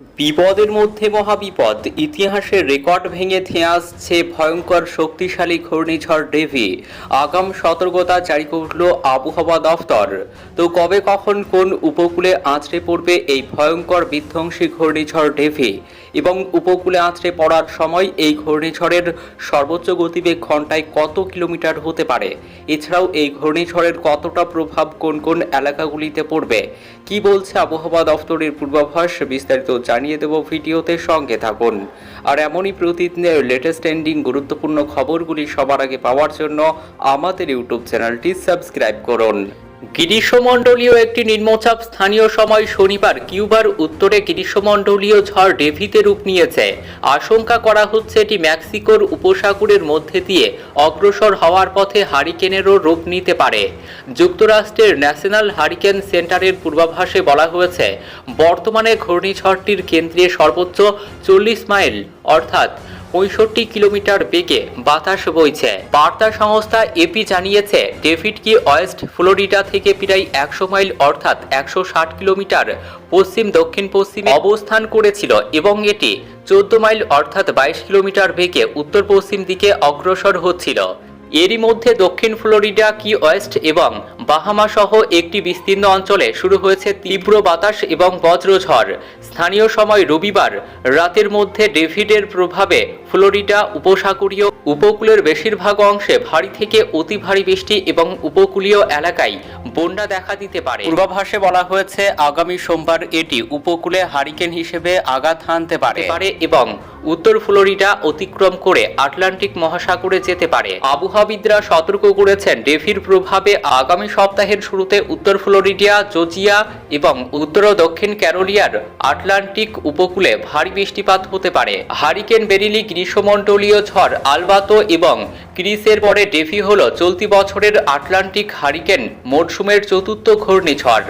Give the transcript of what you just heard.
বিপদের মধ্যে মহাবিপদ। ইতিহাসের রেকর্ড ভেঙে ধেয়ে আসছে ভয়ঙ্কর শক্তিশালী ঘূর্ণিঝড় ডেভি। আগাম সতর্কতা জারি করল আবহাওয়া দফতর। তো কবে কখন কোন উপকূলে আছড়ে পড়বে এই ভয়ঙ্কর বিধ্বংসী ঘূর্ণিঝড় ডেভি? এবং উপকূলে আছড়ে পড়ার সময় এই ঘূর্ণিঝড়ের সর্বোচ্চ গতিবেগ ঘন্টায় কত কিলোমিটার হতে পারে? এছাড়াও এই ঘূর্ণিঝড়ের কতটা প্রভাব কোন কোন এলাকাগুলিতে পড়বে? কি বলছে আবহাওয়া দফতরের পূর্বাভাস? বিস্তারিত জানিয়ে দেব ভিডিওতে সঙ্গে থাকুন। আর এমনই প্রতিদিনের লেটেস্ট এন্ডিং গুরুত্বপূর্ণ খবরগুলি সবার আগে পাওয়ার জন্য আমাদের ইউটিউব চ্যানেলটি সাবস্ক্রাইব করুন। গ্রীষ্মমণ্ডলীয় একটি নিম্নচাপ স্থানীয় সময় শনিবার কিউবার উত্তরে গ্রীষ্মমণ্ডলীয় ঝড় ডেভিতে রূপ নিয়েছে। আশঙ্কা করা হচ্ছে এটি মেক্সিকোর উপসাগরের মধ্যে দিয়ে অগ্রসর হওয়ার পথে হারিকেনেরও রূপ নিতে পারে। যুক্তরাষ্ট্রের ন্যাশনাল হারিকেন সেন্টারের পূর্বাভাসে বলা হয়েছে, বর্তমানে ঘূর্ণিঝড়টির কেন্দ্রে সর্বোচ্চ চল্লিশ মাইল, অর্থাৎ পঁয়ষট্টি কিলোমিটার বেগে বাতাস বইছে। বার্তা সংস্থা এপি জানিয়েছে, ডেভিড কি ওয়েস্ট ফ্লোরিডা থেকে প্রায় একশো মাইল অর্থাৎ একশো ষাট কিলোমিটার পশ্চিম দক্ষিণ পশ্চিমে অবস্থান করেছিল এবং এটি চোদ্দ মাইল অর্থাৎ বাইশ কিলোমিটার বেগে উত্তর পশ্চিম দিকে অগ্রসর হচ্ছিল। এরই মধ্যে দক্ষিণ ফ্লোরিডা কি ওয়েস্ট এবং বাহামা সহ একটি বিস্তীর্ণ অঞ্চলে শুরু হয়েছে তীব্র বাতাস এবং বজ্রঝড় স্থানীয় সময় রবিবার রাতের মধ্যে ডেভিডের প্রভাবে ফ্লোরিডা উপসাগরীয় উপকূলের বেশিরভাগ অংশে ভারী থেকে অতি ভারী বৃষ্টি এবং উপকূলীয় এলাকায় বন্যা দেখা দিতে পারে। পূর্বাভাসে বলা হয়েছে আগামী সোমবার এটি উপকূলে হারিকেন হিসেবে আঘাত হানতে পারে। পারে এবং উত্তর ফ্লোরিডা অতিক্রম করে আটলান্টিক মহাসাগরে যেতে পারে। আবহাওয়াবিদরা সতর্ক করেছেন ডেভির প্রভাবে আগামী সপ্তাহের শুরুতে উত্তর ফ্লোরিডিয়া জোজিয়া এবং উত্তর ও দক্ষিণ ক্যারোলিয়ার আটলান্টিক উপকূলে ভারী বৃষ্টিপাত হতে পারে। হারিকেন বেরিলি, গ্রীষ্মমণ্ডলীয় ঝড় আলবাতো এবং ক্রিসের পরে ডেফি হল চলতি বছরের আটলান্টিক হারিকেন মরশুমের চতুর্থ ঘূর্ণিঝড়।